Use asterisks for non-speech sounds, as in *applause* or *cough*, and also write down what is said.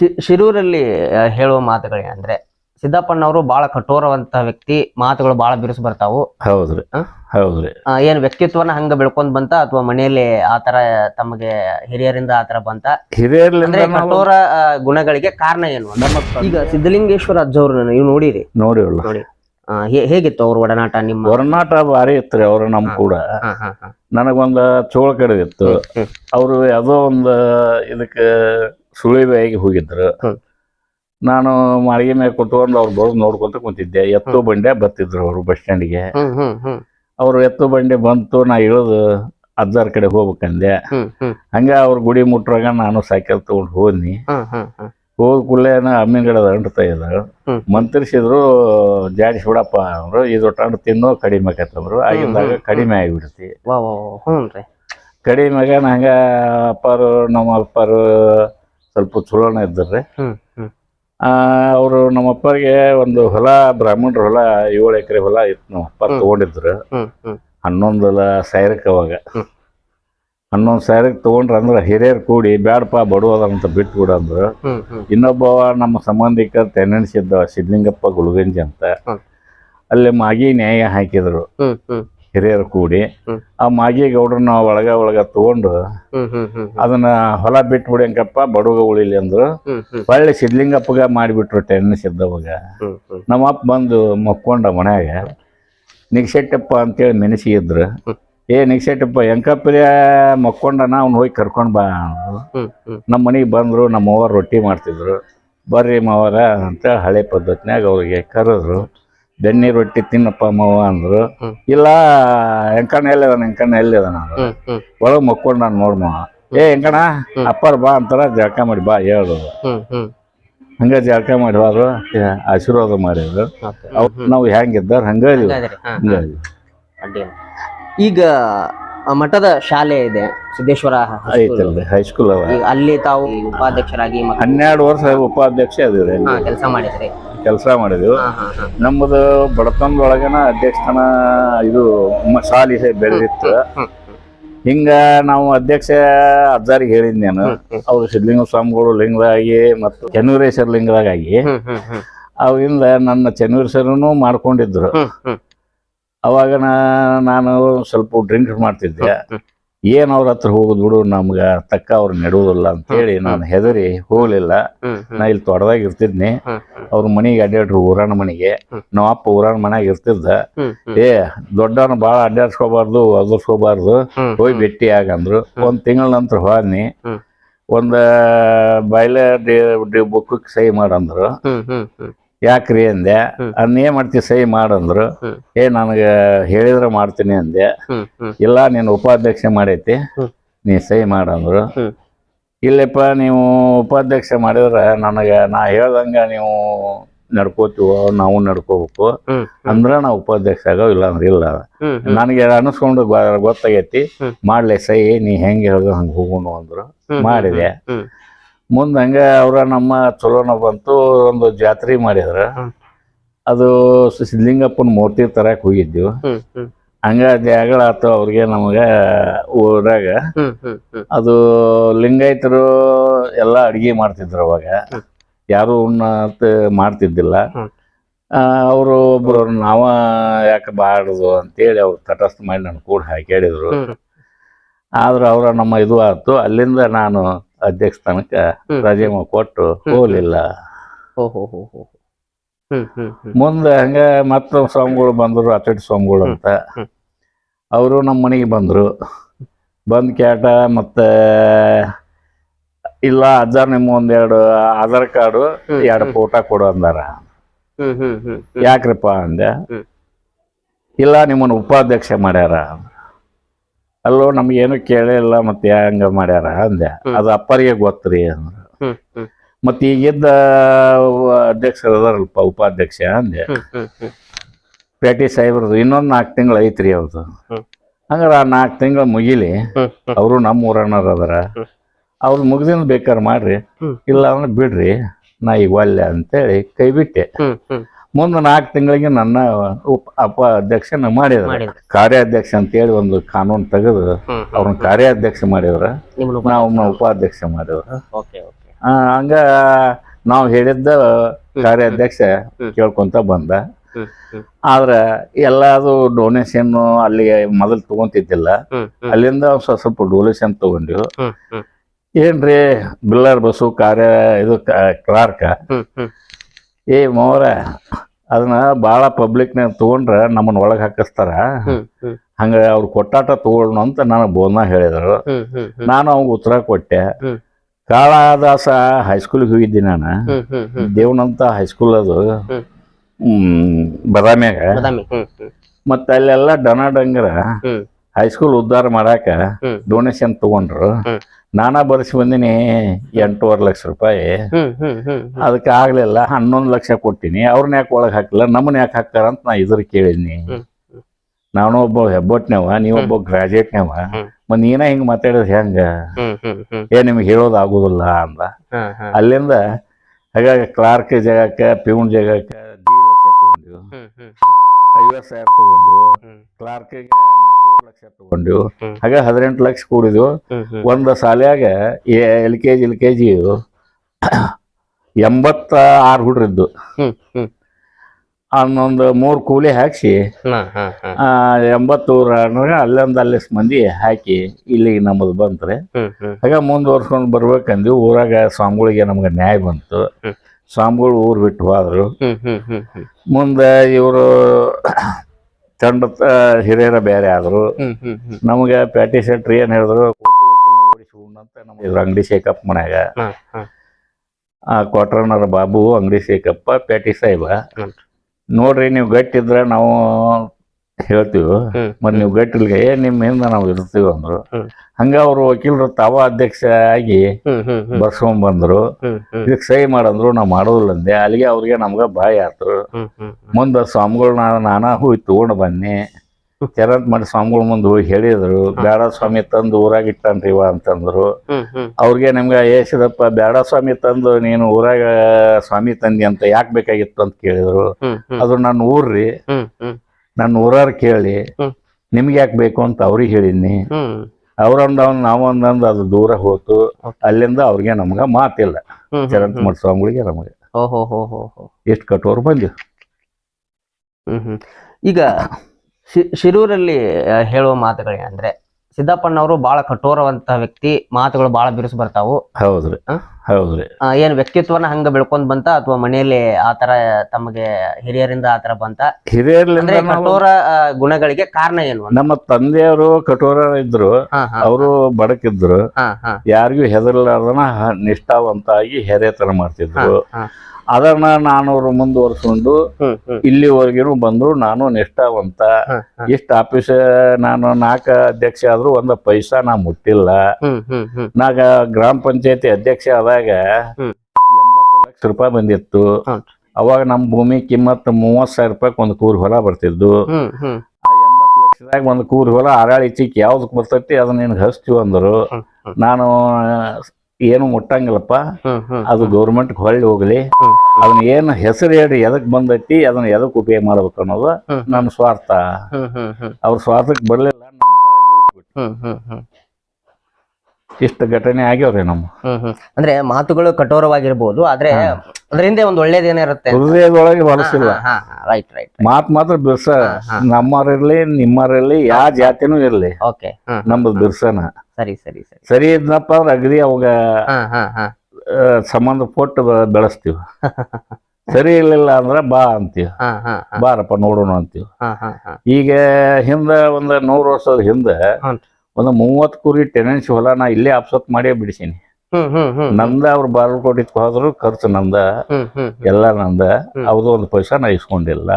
She- ಶಿರೂರಲ್ಲಿ ಹೇಳುವ ಮಾತುಗಳು ಅಂದ್ರೆ ಸಿದ್ದಪ್ಪಣ್ಣವರು ಬಹಳ ಕಠೋರವಂತ ವ್ಯಕ್ತಿ ಮಾತುಗಳು ಬಹಳ ಬಿರುಸು ಬರ್ತಾವು. ಹೌದ್ರಿ? ಹೌದ್ರಿ. ಏನ್ ವ್ಯಕ್ತಿತ್ವನ ಹಂಗ ಬೆಳ್ಕೊಂಡ್ ಬಂತ ಅಥವಾ ಮನೆಯಲ್ಲಿ ಆತರ ತಮಗೆ ಹಿರಿಯರಿಂದ ಆತರ ಬಂತ? ಹಿರಿಯರ್ ಅಂದ್ರೆ ನಾವು ಕಠೋರ ಗುಣಗಳಿಗೆ ಕಾರಣ ಏನು? ಈಗ ಸಿದ್ದಲಿಂಗೇಶ್ವರ ಅಜ್ಜವ್ರು ನೀವು ನೋಡಿರಿ? ನೋಡಿ ನೋಡಿ. ಹೇಗಿತ್ತು ಅವ್ರ ಒಡನಾಟ ನಿಮ್ಮ? ಒಡನಾಟ ಭಾರಿ ಇತ್ರಿ ಅವ್ರ ನಮ್ ಕೂಡ. ನನಗೊಂದ ಚೋಳ ಕಡೆ ಅವ್ರು. ಅವರು ಯಾವುದೋ ಒಂದು ಇದಕ್ಕೆ ಸುಳಿವೆಯಾಗಿ ಹೋಗಿದ್ರು. ನಾನು ಮಾಳಿಗೆ ಮೇಲೆ ಕುತ್ಕೊಂಡು ಅವ್ರು ಬರೋದು ನೋಡ್ಕೊಂತ ಕುಂತಿದ್ದೆ. ಎತ್ತು ಬಂಡೆ ಬರ್ತಿದ್ರು ಅವರು ಬಸ್ ಸ್ಟ್ಯಾಂಡ್ಗೆ. ಅವರು ಎತ್ತು ಬಂಡೆ ಬಂತು ನಾ ಇಳಿದು ಅಜ್ಜಾರ್ ಕಡೆ ಹೋಗ್ಬೇಕಂದೆ. ಹಂಗ ಅವ್ರ ಗುಡಿ ಮುಟ್ರಾಗ ನಾನು ಸೈಕಲ್ ತಗೊಂಡು ಹೋದ್ನಿ. ಹೋದ ಕೂಡಲೇ ಅಮ್ಮಿನ ಗಿಡದ ಅಂಟ್ತಾ ಇದ್ರು ಹ್ಮ್. ಮಂತ್ರಿಸಿದ್ರು ಜಾಡಿಸಿ ಬಿಡಪ್ಪ ಅಂದ್ರು. ಇದು ಹಣ್ಣು ತಿನ್ನೋ ಕಡಿಮೆ ಆಕತ್ತಂದ್ರು ಆಗಿಂದಾಗ ಹ್ಮ್. ಕಡಿಮೆ ಆಗಿಬಿಡ್ತಿ. ಕಡಿಮೆ ಕಡಿಮೆಗ ನಂಗ ಅಪ್ಪಾರು ನಮ್ಮ ಅಪ್ಪಾರು ಸ್ವಲ್ಪ ಚಲೋಣ ಇದ್ದಾರೆ ಅವರು ನಮ್ಮ ಅಪ್ಪರಿಗೆ ಒಂದು ಹೊಲ ಬ್ರಾಹ್ಮಣರ ಹೊಲ ಏಳು ಎಕರೆ ಹೊಲ ಇತ್ತು ನಮ್ಮಪ್ಪ. ತಗೊಂಡಿದ್ರು. ಹ್ಮ್ ಹೊಲ ಹನ್ನೊಂದು ಸಾವಿರಕ್ಕೆ ಅವಾಗ. ಹನ್ನೊಂದು ಸಾವಿರಕ್ಕೆ ತಗೊಂಡ್ರ ಅಂದ್ರೆ ಹಿರಿಯರು ಕೂಡಿ ಬ್ಯಾಡಪ್ಪ ಬಡವದಂತ ಬಿಟ್ಬಿಡು ಅಂದ್ರು. ಇನ್ನೊಬ್ಬ ನಮ್ಮ ಸಂಬಂಧಿಕ ಇದ್ದ ಸಿದ್ಲಿಂಗಪ್ಪ ಗುಳಗಂಜಿ ಅಂತ. ಅಲ್ಲಿ ಮಾಗಿ ನ್ಯಾಯ ಹಾಕಿದ್ರು. ಹಿರಿಯರು ಕೂಡಿ ಆ ಮಾಗಿ ಗೌಡ್ರನ್ನ ಒಳಗ ಒಳಗ ತಗೊಂಡು ಹ್ಮ್ ಹೊಲ ಬಿಟ್ಟು ಅದನ್ನ ಹೊಲ ಬಡುಗ ಉಳಿಲಿ ಅಂದ್ರು. ಹೊಳ್ಳಿ ಸಿದ್ಲಿಂಗಪ್ಪಗ ಮಾಡಿಬಿಟ್ರು ಟೆನ್ ಸಿದ್ದವಾಗ. ನಮ್ಮಪ್ಪ ಬಂದು ಮಕ್ಕೊಂಡ ಮನ್ಯಾಗ ನಿಗ್ಸೆಟ್ಟಪ್ಪ ಅಂತೇಳಿ ಮೆಣಸಿ ಇದ್ರು. ಏ ನಿಗ್ಸೆಟ್ಟಪ್ಪ ಎಂಕಪ್ರಿಯ ಮಕ್ಕೊಂಡನ ಅವ್ನು ಹೋಗಿ ಕರ್ಕೊಂಡ್ ಬಾ. ನಮ್ಮ ಮನೆಗೆ ಬಂದರು ನಮ್ಮ ಅವ್ವ ರೊಟ್ಟಿ ಮಾಡ್ತಿದ್ರು. ಬರ್ರಿ ಮಾವರ ಅಂತ ಹಳೆ ಪದ್ಧತಿನಾಗ ಅವ್ರಿಗೆ ಕರೆದ್ರು. ಬೆನ್ನಿ ರೊಟ್ಟಿ ತಿನ್ನಪ್ಪ ಮಾವ ಅಂದ್ರು. ಇಲ್ಲ ಎಂಕಣ್ಣ ಎಲ್ಲಿದಾನ ಎಂಕಣ ಎಲ್ಲಿದಾನ ಒಳಗೆ ಮಕ್ಕೊಂಡು ನಾನು ನೋಡ್ ಮಾವ. ಏ ಎಂಕಣ ಅಪ್ಪರ್ ಬಾ ಅಂತಾರ ಜಳಕ ಮಾಡಿ ಬಾ ಹೇಳು. ಹಂಗ ಜಳಕ ಮಾಡಿ ಹೋದ್ರು ಆಶೀರ್ವಾದ ಮಾಡಿದ್ರು. ನಾವು ಹೆಂಗಿದ್ದಾರ ಹಂಗ ಈಗ ಮಠದ ಶಾಲೆ ಇದೆ ಸಿದ್ದೇಶ್ವರ ಹೈಸ್ಕೂಲ್. ಐತಲ್ರಿ ಹೈಸ್ಕೂಲ್ ಅವ. ಈಗ ಅಲ್ಲಿ ತಾವು ಉಪಾಧ್ಯಕ್ಷರಾಗಿ ಹನ್ನೆರಡು ವರ್ಷ ಉಪಾಧ್ಯಕ್ಷ ಅದೀವ್ರಿ ಕೆಲಸ ಮಾಡಿದ್ರಿ. ಕೆಲಸ ಮಾಡಿದ್ವಿ. ನಮ್ಮದು ಬಡತನದೊಳಗನ ಅಧ್ಯಕ್ಷತನ ಇದು ಮ- ಶಾಲಿ ಬೆಳೆದಿತ್ತು. ಹಿಂಗ ನಾವು ಅಧ್ಯಕ್ಷ ಅಜ್ಜಾರಿಗೆ ಹೇಳಿದ್ ನಾನು. ಅವ್ರು ಸಿದ್ಧಲಿಂಗ ಸ್ವಾಮಿಗಳು ಲಿಂಗದಾಗಿ ಮತ್ತು ಚನ್ನವೀರೇಶ್ವರ ಲಿಂಗದಾಗಿ ಅವಾಗಿಂದ ನನ್ನ ಚನ್ನವೀರೇಶ್ವರನು ಮಾಡ್ಕೊಂಡಿದ್ರು. ಹ್ಮ್ ಹ್ಮ್. ಅವಾಗ ನಾನು ಸ್ವಲ್ಪ ಡ್ರಿಂಕ್ ಮಾಡ್ತಿದ್ದೆ. ಏನು ಅವ್ರ ಹತ್ರ ಹೋಗುದು ಬಿಡು ನಮ್ಗ ತಕ್ಕ ಅವ್ರು ನೆಡುವುದಿಲ್ಲ ಅಂತೇಳಿ ನಾನು ಹೆದರಿ ಹೋಗ್ಲಿಲ್ಲ. ನಾ ಇಲ್ಲಿ ತೋಟದಾಗ ಇರ್ತಿದ್ನಿ. ಅವ್ರ ಮನೆಗೆ ಅಡ್ಡಾಡ್ರು ಊರಾಣ ಮನೆಗೆ. ನಾವ್ ನಮ್ಮ ಅಪ್ಪ ಊರಾಣ ಮನೆಯಾಗ ಇರ್ತಿದ್ದ. ಏ ದೊಡ್ಡವನು ಭಾಳ ಅಡ್ಡಾಡ್ಸ್ಕೋಬಾರ್ದು ಒದರ್ಸ್ಕೋಬಾರ್ದು ಹ್ಮ್ ಹೋಗಿ ಭೇಟಿ ಆಗಂದ್ರು ಒಂದ್ ತಿಂಗಳ ನಂತರ ಹೋದ್ನಿ. ಒಂದು ಬಾಯ್ಲೆ ಬುಕ್ಕಕ್ಕೆ ಸಹಿ ಮಾಡಂದ್ರು. ಯಾಕ್ರಿ ಅಂದೆ. ಅದನ್ನ ಏನ್ ಮಾಡ್ತೀವಿ ಸಹಿ ಮಾಡಂದ್ರು. ಏ ನನಗೆ ಹೇಳಿದ್ರೆ ಮಾಡ್ತೀನಿ ಅಂದೆ. ಇಲ್ಲ ನೀನು ಉಪಾಧ್ಯಕ್ಷ ಮಾಡೈತಿ ನೀ ಸಹಿ ಮಾಡಂದ್ರು. ಇಲ್ಲಪ್ಪ ನೀವು ಉಪಾಧ್ಯಕ್ಷ ಮಾಡಿದ್ರೆ ನನಗೆ ನಾ ಹೇಳ್ದಂಗ ನೀವು ನಡ್ಕೋತೀವೋ ನಾವು ನಡ್ಕೋಬೇಕು. ಅಂದ್ರ ನಾ ಉಪಾಧ್ಯಕ್ಷ ಆಗೋ ಇಲ್ಲ ಅಂದ್ರೆ ಇಲ್ಲ. ನನಗೆ ಅನಿಸ್ಕೊಂಡು ಗೊತ್ತಾಗೈತಿ ಮಾಡ್ಲೆ ಸಹಿ ನೀ ಹೆಂಗೆ ಹೇಳ್ದು ಹಂಗೆ ಹೋಗೋಣ ಅಂದ್ರು. ಮಾಡಿದೆ. ಮುಂದೆ ಹಂಗೆ ಅವ್ರ ನಮ್ಮ ಚಲೋನ ಬಂತು ಒಂದು ಜಾತ್ರೆ ಮಾಡಿದ್ರ. ಅದು ಸಿದ್ಧಲಿಂಗಪ್ಪನ ಮೂರ್ತಿ ತರಕ್ ಹ್ಮ್ ಹಂಗ ಜಗಳ ಆತು ಅವ್ರಿಗೆ ನಮಗೆ ಊರಾಗ. ಅದು ಲಿಂಗಾಯತರು ಎಲ್ಲ ಅಡಿಗೆ ಮಾಡ್ತಿದ್ರು ಅವಾಗ. ಯಾರು ಉಣ್ಣ ಮಾಡ್ತಿದ್ದಿಲ್ಲ. ಅವರು ಒಬ್ರು ನಾವ ಯಾಕೆ ಬಾಡುದು ಅಂತೇಳಿ ಅವ್ರು ತಟಸ್ಥ ಮಾಡಿ ನನ್ನ ಕೂಡ ಹಾಕ್ಯಾಡಿದ್ರು. ಆದ್ರೆ ಅವ್ರ ನಮ್ಮ ಇದು ಆಯ್ತು ಅಲ್ಲಿಂದ ನಾನು ಅಧ್ಯಕ್ಷ ತನಕ. ರಾಜೀನಾಮೆ ಕೊಟ್ಟು ಹೋಗಲಿಲ್ಲ. ಮುಂದೆ ಹಂಗ ಮತ್ತೊಂದು ಸ್ವಾಮಿಗಳು ಬಂದರು ಅಚಟ್ ಸ್ವಾಮಿಗಳು ಅಂತ. ಅವರು ನಮ್ಮ ಮನೆಗೆ ಬಂದರು. ಬಂದು ಕೇಟ ಮತ್ತು ಇಲ್ಲ ಅಜ್ಜ ನಿಮ್ಮ ಒಂದೆರಡು ಆಧಾರ್ ಕಾರ್ಡು ಎರಡು ಫೋಟೋ ಕೊಡು ಅಂದಾರ. ಯಾಕ್ರಿಪ್ಪ ಅಂದೆ? ಇಲ್ಲ ನಿಮ್ಮನ್ನು ಉಪಾಧ್ಯಕ್ಷ ಮಾಡ್ಯಾರ. ಅಲ್ಲೋ ನಮ್ಗೇನು ಕೇಳೇ ಇಲ್ಲ ಮತ್ತೆ ಹಂಗ ಮಾಡ್ಯಾರ ಅಂದೆ. ಅದು ಅಪ್ಪರಿಗೆ ಗೊತ್ತ್ರಿ ಅಂದ್ರ. ಮತ್ತೆ ಈಗಿದ್ದ ಅಧ್ಯಕ್ಷರು ಅದಾರಲ್ಪ ಉಪಾಧ್ಯಕ್ಷ ಅಂದೆ. ಪೇಟಿ ಸಾಹೇಬ್ರದ್ದು ಇನ್ನೊಂದು ನಾಲ್ಕು ತಿಂಗಳು ಐತ್ರಿ ಅವ್ರದ್ದು. ಹಂಗಾರೆ ಆ ನಾಲ್ಕು ತಿಂಗಳು ಮುಗಿಲಿ ಅವರು ನಮ್ಮ ಊರಣ್ಣರು ಅದಾರ. ಅವ್ರು ಮುಗ್ದಿನ ಬೇಕಾದ್ರೆ ಮಾಡ್ರಿ. ಇಲ್ಲ ಅಂದ್ರೆ ಬಿಡ್ರಿ ನಾ ಈಗ ಒಲ್ಲೆ ಅಂತೇಳಿ ಕೈ ಬಿಟ್ಟೆ. ಮುಂದೆ ನಾಲ್ಕು ತಿಂಗಳಿಗೆ ನನ್ನ ಉಪ ಅಪ ಅಧ್ಯಕ್ಷ ಮಾಡಿದ್ರು. ಕಾರ್ಯಾಧ್ಯಕ್ಷ ಅಂತ ಹೇಳಿ ಒಂದು ಕಾನೂನು ತೆಗೆದು ಅವ್ರನ್ನ ಕಾರ್ಯಾಧ್ಯಕ್ಷ ಮಾಡಿದ್ರ. ನಾವು ಉಪಾಧ್ಯಕ್ಷ ಮಾಡಿದ್ರು. ಹಂಗ ನಾವು ಹೇಳಿದ್ದ ಕಾರ್ಯಾಧ್ಯಕ್ಷ. ಕೇಳ್ಕೊಂತ ಬಂದ. ಆದ್ರ ಎಲ್ಲಾದ್ರು ಆದ್ರೆ ಎಲ್ಲದು ಡೊನೇಷನ್ ಅಲ್ಲಿ ಮೊದಲು ತಗೊಂತಿದ್ದಿಲ್ಲ. ಅಲ್ಲಿಂದ ಸ್ವಲ್ಪ ಸ್ವಲ್ಪ ಡೊನೇಷನ್ ತಗೊಂಡಿವು. ಏನ್ರಿ ಬಿಲ್ಲರ್ ಬಸ್ಸು ಕಾರ್ಯ ಇದು ಕ್ಲಾರ್ಕ. ಏ ಮೋರ ಅದನ್ನ ಭಾಳ ಪಬ್ಲಿಕ್ನಾಗ ತಗೊಂಡ್ರೆ ನಮ್ಮನ್ನ ಒಳಗೆ ಹಾಕಿಸ್ತಾರ. ಹಂಗ ಅವ್ರು ಕೊಟ್ಟಾಟ ತಗೊಳ್ಳೋಣ ಅಂತ ನನಗೆ ಬೋನ ಹೇಳಿದರು. ನಾನು ಅವ್ಗೆ ಉತ್ತರ ಕೊಟ್ಟೆ. ಕಾಳದಾಸ ಹೈಸ್ಕೂಲಿಗೆ ಹೋಗಿದ್ದೆ ನಾನು. ದೇವನಂತ ಹೈಸ್ಕೂಲ್ ಅದು. ಬದಾಮ್ಯಾಗ. ಮತ್ತೆ ಅಲ್ಲೆಲ್ಲ ಡನ ಡಂಗರ ಹೈಸ್ಕೂಲ್ ಉದ್ಧಾರ ಮಾಡಾಕ ಡೊನೇಷನ್ ತಗೊಂಡ್ರು. ನಾನಾ ಬರ್ಸಿ ಬಂದಿನಿ ಎಂಟೂವರೆ ಲಕ್ಷ ರೂಪಾಯಿ. ಅದಕ್ಕೆ ಆಗ್ಲಿಲ್ಲ ಹನ್ನೊಂದು ಲಕ್ಷ ಕೊಟ್ಟಿನಿ. ಅವ್ರನ್ನ ಯಾಕೆ ಒಳಗೆ ಹಾಕಿಲ್ಲ ನಮ್ಮನ್ನ ಯಾಕೆ ಹಾಕ್ತಾರ ಅಂತ ನಾ ಇದ್ರ ಕೇಳಿದ್ನಿ. ನಾನು ಒಬ್ಬ ಹೆಬ್ಬಟ್ನವ ನೀವೊಬ್ಬ ಗ್ರಾಜುಯೇಟ್ನವ. ಮತ್ ನೀನ ಹಿಂಗ್ ಮಾತಾಡಿದ್ರೆ ಹೆಂಗ? ಏ ನಿಮ್ಗೆ ಹೇಳೋದು ಆಗುದಿಲ್ಲ ಅಂದ. ಅಲ್ಲಿಂದ ಹಾಗಾಗಿ ಕ್ಲಾರ್ಕ್ ಜಾಗಕ್ಕೆ ಪ್ಯೂನ್ ಜಾಗಕ್ಕೆ ದೀಡ್ ಲಕ್ಷ ಐವತ್ತು ಸಾವಿರ ತಗೊಂಡು ನಾಲ್ಕೂವರೆ ಲಕ್ಷ ತಗೊಂಡಿವ್. ಹಾಗೆ ಹದಿನೆಂಟು ಲಕ್ಷ ಕೂಡಿದ್ವು. ಒಂದು ಶಾಲ್ಯಾಗ L K G L K G ಎಂಬತ್ತ ಆರು ಹುಡ್ರಿದ್ದು ಅನ್ನೊಂದು ಮೂರು ಕೂಲಿ ಹಾಕ್ಸಿ ಎಂಬತ್ತೂರ ಅಲ್ಲೊಂದು ಅಲ್ಲಿ ಮಂದಿ ಹಾಕಿ ಇಲ್ಲಿಗೆ ನಮ್ಮದು ಬಂತ್ರಿ. ಹಾಗೆ ಮುಂದುವರ್ಸ್ಕೊಂಡು ಬರ್ಬೇಕಂದ್ವಿ. ಊರಾಗ ಸ್ವಾಮಿಗಳಿಗೆ ನಮ್ಗೆ ನ್ಯಾಯ ಬಂತು. ಸ್ವಾಮಿಗಳು ಊರು ಬಿಟ್ಟು ಹೋದ್ರು. ಮುಂದೆ ಇವರು ತಂಡ ಹಿರಿಯರ ಬೇರೆ ಆದರು. ನಮಗೆ ಪ್ಯಾಟಿ ಸೆಟ್ರಿ ಏನು ಹೇಳಿದ್ರು ಓಡಿಸಿ ಅಂತ ನಮ್ಗೆ ಇದ್ರ ಅಂಗಡಿ ಶೇಕಪ್ ಮನ್ಯಾಗ. ಆ ಕ್ವಾರ್ಟರ್ನರ್ ಬಾಬು ಅಂಗಡಿ ಶೇಕಪ್ಪ ಪ್ಯಾಟಿ ಸಾಹೇಬ. ನೋಡ್ರಿ ನೀವು ಗಟ್ಟಿದ್ರೆ ನಾವು ಹೇಳ್ತೀವಿ. ಮತ್ತೆ ನೀವು ಗಟ್ಟಿಲ್ಗೆ ಏ ನಿಮ್ಮ ಹಿಂದೆ ನಾವು ಇರ್ತೀವಿ ಅಂದ್ರು. ಹಂಗ ಅವರು ವಕೀಲರು ತಾವ ಅಧ್ಯಕ್ಷ ಆಗಿ ಬರ್ಸ್ಕೊಂಡ್ ಬಂದ್ರು. ಇದಕ್ಕೆ ಸಹಿ ಮಾಡಂದ್ರು ನಾವು ಮಾಡೋದಿಲ್ಲ ಅಂದೆ ಅಲ್ಲಿಗೆ ಅವ್ರಿಗೆ ನಮ್ಗೆ ಬಾಯಿ ಹ್ಮ್ ಮುಂದೆ ಸ್ವಾಮಿಗಳನ್ನ ನಾನಾ ಹೋಗಿ ತಗೊಂಡು ಬನ್ನಿ. *laughs* ಚರಂತ್ ಮಾಡಿ ಸ್ವಾಮಿಗಳ ಮುಂದೆ ಹೋಗಿ ಹೇಳಿದ್ರು. ಬೇಡ ಸ್ವಾಮಿ ತಂದು ಊರಾಗ ಇಟ್ಟಂತೀವ ಇವ ಅಂತಂದ್ರು. ಅವ್ರಿಗೆ ನಿಮ್ಗೆ ಏಸಿದಪ್ಪ ಬೇಡ ಸ್ವಾಮಿ ತಂದು ನೀನು ಊರಾಗ ಸ್ವಾಮಿ ತಂದಿ ಅಂತ ಯಾಕೆ ಬೇಕಾಗಿತ್ತು? ಅಂತ ಕೇಳಿದ್ರು. ಅದು ನನ್ನ ಊರ್ರಿ. ನನ್ನ ಊರಾರು ಕೇಳಿ. ನಿಮ್ಗೆ ಯಾಕೆ ಬೇಕು? ಅಂತ ಅವ್ರಿಗೆ ಹೇಳಿನಿ ಅವ್ರಂದ ಅವ್ನು ನಾವೊಂದಂದು ಅದು ದೂರ ಹೋತು. ಅಲ್ಲಿಂದ ಅವ್ರಿಗೆ ನಮ್ಗ ಮಾತಿಲ್ಲ. ಚರಂತ ಮಾಡಿಸ್ವಾಮಿಗಳಿಗೆ ನಮಗೆ. ಓ ಹೋ ಹೋ ಹೋ ಹೋ. ಎಷ್ಟು ಕಟ್ಟೋರು ಬಂದಿವಿ ಹ್ಮ್ ಹ್ಮ್. ಈಗ ಶಿರೂರಲ್ಲಿ ಹೇಳುವ ಮಾತುಗಳೇ ಅಂದ್ರೆ ಸಿದ್ದಪ್ಪಣ್ಣವರು ಬಹಳ ಕಠೋರವಂತ ವ್ಯಕ್ತಿ ಮಾತುಗಳು ಬಹಳ ಬಿರುಸು ಬರ್ತಾವು. ಹೌದ್ರಿ. ಹೌದ್ರಿ. ಆ, ಏನ್ ವ್ಯಕ್ತಿತ್ವನ ಹಂಗ ಬೆಳ್ಕೊಂಡ್ ಬಂತ ಅಥವಾ ಮನೆಯಲ್ಲಿ ಆತರ ತಮಗೆ ಹಿರಿಯರಿಂದ ಆತರ ಬಂತ? ಹಿರಿಯರ್ಲಿಂದ ಅಂದ್ರೆ ನಾವು ಕಠೋರ ಆ, ಗುಣಗಳಿಗೆ ಕಾರಣ ಏನು ಅಂತ? ನಮ್ಮ ತಂದೆಯವರು ಕಠೋರ ಇದ್ರು ಹಾ ಹಾ. ಅವರು ಬಡಕಿದ್ರು ಹಾ ಹಾ. ಯಾರಿಗೂ ಹೆದರ್ಲಾರ್ದನ ನಿಷ್ಠಾವಂತ ಆಗಿ ಹೆರೆತನ ಮಾಡ್ತಿದ್ರು. ಹಾ. ಅದನ್ನ ನಾನು ಮುಂದುವರ್ಸ್ಕೊಂಡು ಇಲ್ಲಿವರೆಗೂ ಬಂದ್ರು ನಾನು ನಿಷ್ಠಾವಂತ. ಇಷ್ಟ ಆಫೀಸ್ ನಾನು ನಾಲ್ಕ ಅಧ್ಯಕ್ಷ ಆದ್ರೂ ಒಂದ ಪೈಸಾ ನಾ ಮುಟ್ಟಿಲ್ಲ ನಾಗ ಗ್ರಾಮ ಪಂಚಾಯತಿ ಅಧ್ಯಕ್ಷ ಆದಾಗ. ಎಂಬತ್ತು ಲಕ್ಷ ರೂಪಾಯಿ ಬಂದಿತ್ತು. ಅವಾಗ ನಮ್ಮ ಭೂಮಿ ಕಿಮ್ಮತ್ ಮೂವತ್ ಸಾವಿರ ರೂಪಾಯಿ ಒಂದು ಕೂರ್ ಹೊಲ ಬರ್ತಿದ್ದು ಆ ಎಂಬತ್ತು ಲಕ್ಷದಾಗ ಒಂದು ಕೂರ್ ಹೊಲ ಆರಾಳಿ ಚಿಕ್ಕ ಯಾವ್ದಕ್ ಬರ್ತೈತಿ ಅದನ್ನ ನಿನ್ಗೆ ಹಚ್ತೀವಿ ಅಂದರು. ನಾನು ಏನು ಮುಟ್ಟಂಗಿಲ್ಲಪ್ಪ. ಹ್ಮ್ ಹ್ಮ್ ಅದು ಗೌರ್ಮೆಂಟ್ ಹೊಳ್ಳಿ ಹೋಗ್ಲಿ. ಹ್ಮ್. ಅದನ್ನ ಏನು ಹೆಸರು ಹೇಳಿ ಎದಕ್ ಬಂದೈತಿ ಅದನ್ನ ಎದಕ್ ಉಪಯೋಗ ಮಾಡ್ಬೇಕು ಅನ್ನೋದು ಹ್ಮ್. ನನ್ನ ಸ್ವಾರ್ಥ. ಹ್ಮ್ ಹ್ಮ್ ಹ್ಮ್. ಅವ್ರ ಸ್ವಾರ್ಥಕ್ಕೆ ಬರಲಿಲ್ಲ ನನ್ನ ಕೆಳಗಿಳಿಸ್ಬಿಟ್ಟು ಹ್ಮ್ ಹ್ಮ್ ಹ್ಮ್ ಇಷ್ಟು ಘಟನೆ ಆಗ್ಯಾವ್ರಿ ನಮ್ಮ. ಹ್ಮ್ ಹ್ಮ್. ಅಂದ್ರೆ ಮಾತುಗಳು ಕಠೋರವಾಗಿರ್ಬೋದು ಆದ್ರೆ ಅದರಿಂದ ಒಂದು ಒಳ್ಳೇದೇನಿರುತ್ತೆ ಹೃದಯದೊಳಗೆ ಹೊಲಸಿಲ್ಲ. ರೈಟ್ ರೈಟ್ ಮಾತ್ ಮಾತ್ರ ಬಿರ್ಸ. ನಮ್ಮರಿರ್ಲಿ ನಿಮ್ಮರಿರ್ಲಿ ಯಾವ ಜಾತಿನೂ ಇರ್ಲಿ. ಓಕೆ ನಮ್ದು ಬಿರ್ಸನ. ಸರಿ ಸರಿ ಸರಿ. ಸರಿ ಇದ್ನಪ್ಪ ಅಂದ್ರೆ ಅಗದಿ ಅವಾಗ ಸಂಬಂಧ ಕೊಟ್ಟು ಬೆಳೆಸ್ತೀವಿ. ಸರಿ ಇರ್ಲಿಲ್ಲ ಅಂದ್ರೆ ಬಾ ಅಂತೀವಿ. ಬಾರಪ್ಪ ನೋಡೋಣ ಅಂತೀವಿ. ಈಗ ಹಿಂದೆ ಒಂದು ನೂರು ವರ್ಷದ ಹಿಂದೆ. ಒಂದು ಮೂವತ್ತು ಕುರಿ ಟೆನೆನ್ಸಿ ಹೊಲ ನಾ ಇಲ್ಲೇ ಅಪ್ಸತ್ ಮಾಡೇ ಬಿಡಿಸೀನಿ. ನಂದ ಅವ್ರು ಬಾಗಲಕೋಟಿಗೆ ಹೋದ್ರು ಖರ್ಚು ನಂದ ಎಲ್ಲ ನಂದ. ಅವ್ರದ್ದು ಒಂದು ಪೈಸಾ ನಾ ಇಸ್ಕೊಂಡಿಲ್ಲ.